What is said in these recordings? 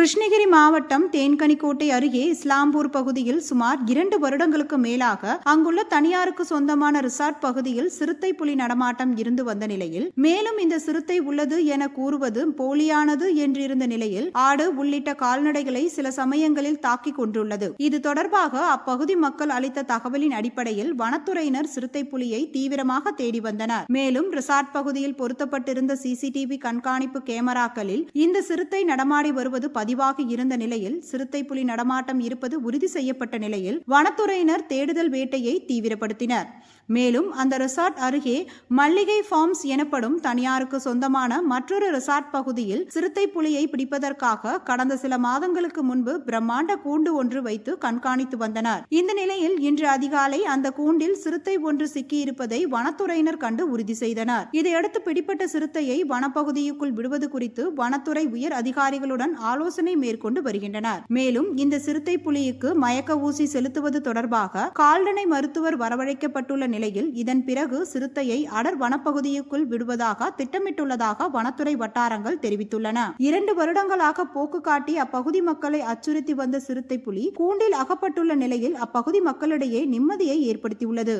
கிருஷ்ணகிரி மாவட்டம் தேன்கனிக்கோட்டை அருகே இஸ்லாம்பூர் பகுதியில் சுமார் இரண்டு வருடங்களுக்கு மேலாக அங்குள்ள தனியாருக்கு சொந்தமான ரிசார்ட் பகுதியில் சிறுத்தை புலி நடமாட்டம் இருந்து வந்த நிலையில் மேலும் இந்த சிறுத்தை உள்ளது என கூறுவது போலியானது என்றிருந்த நிலையில் ஆடு உள்ளிட்ட கால்நடைகளை சில சமயங்களில் தாக்கிக் கொண்டுள்ளது. இது தொடர்பாக அப்பகுதி மக்கள் அளித்த தகவலின் அடிப்படையில் வனத்துறையினர் சிறுத்தை புலியை தீவிரமாக தேடி வந்தனர். மேலும் ரிசார்ட் பகுதியில் பொருத்தப்பட்டிருந்த சிசிடிவி கண்காணிப்பு கேமராக்களில் இந்த சிறுத்தை நடமாடி வருவது பதிவாகி இருந்த நிலையில் சிறுத்தை புலி நடமாட்டம் இருப்பது உறுதி செய்யப்பட்ட நிலையில் வனத்துறையினர் தேடுதல் வேட்டையை தீவிரப்படுத்தினர். மேலும் அந்த ரிசார்ட் அருகே மல்லிகை ஃபார்ம்ஸ் எனப்படும் தனியாருக்கு சொந்தமான மற்றொரு ரிசார்ட் பகுதியில் சிறுத்தை புலியை பிடிப்பதற்காக கடந்த சில மாதங்களுக்கு முன்பு பிரம்மாண்ட கூண்டு ஒன்று வைத்து கண்காணித்து வந்தனர். இந்த நிலையில் இன்று அதிகாலை அந்த கூண்டில் சிறுத்தை ஒன்று சிக்கியிருப்பதை வனத்துறையினர் கண்டு உறுதி செய்தனர். இதையடுத்து பிடிப்பட்ட சிறுத்தையை வனப்பகுதிக்குள் விடுவது குறித்து வனத்துறை உயர் அதிகாரிகளுடன் ஆலோசனை மேற்கொண்டு வருகின்றனர். மேலும் இந்த சிறுத்தை புலிக்கு மயக்க ஊசி செலுத்துவது தொடர்பாக கால்நடை மருத்துவர் வரவழைக்கப்பட்டுள்ள நிலையில் இதன் பிறகு சிறுத்தையை அடர் வனப்பகுதிக்குள் விடுவதாக திட்டமிட்டுள்ளதாக வனத்துறை வட்டாரங்கள் தெரிவித்துள்ளன. இரண்டு வருடங்களாக போக்கு காட்டி அப்பகுதி மக்களை அச்சுறுத்தி வந்த சிறுத்தை புலி கூண்டில் அகப்பட்டுள்ள நிலையில் அப்பகுதி மக்களிடையே நிம்மதியை ஏற்படுத்தியுள்ளது.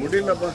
முடியலப்பா.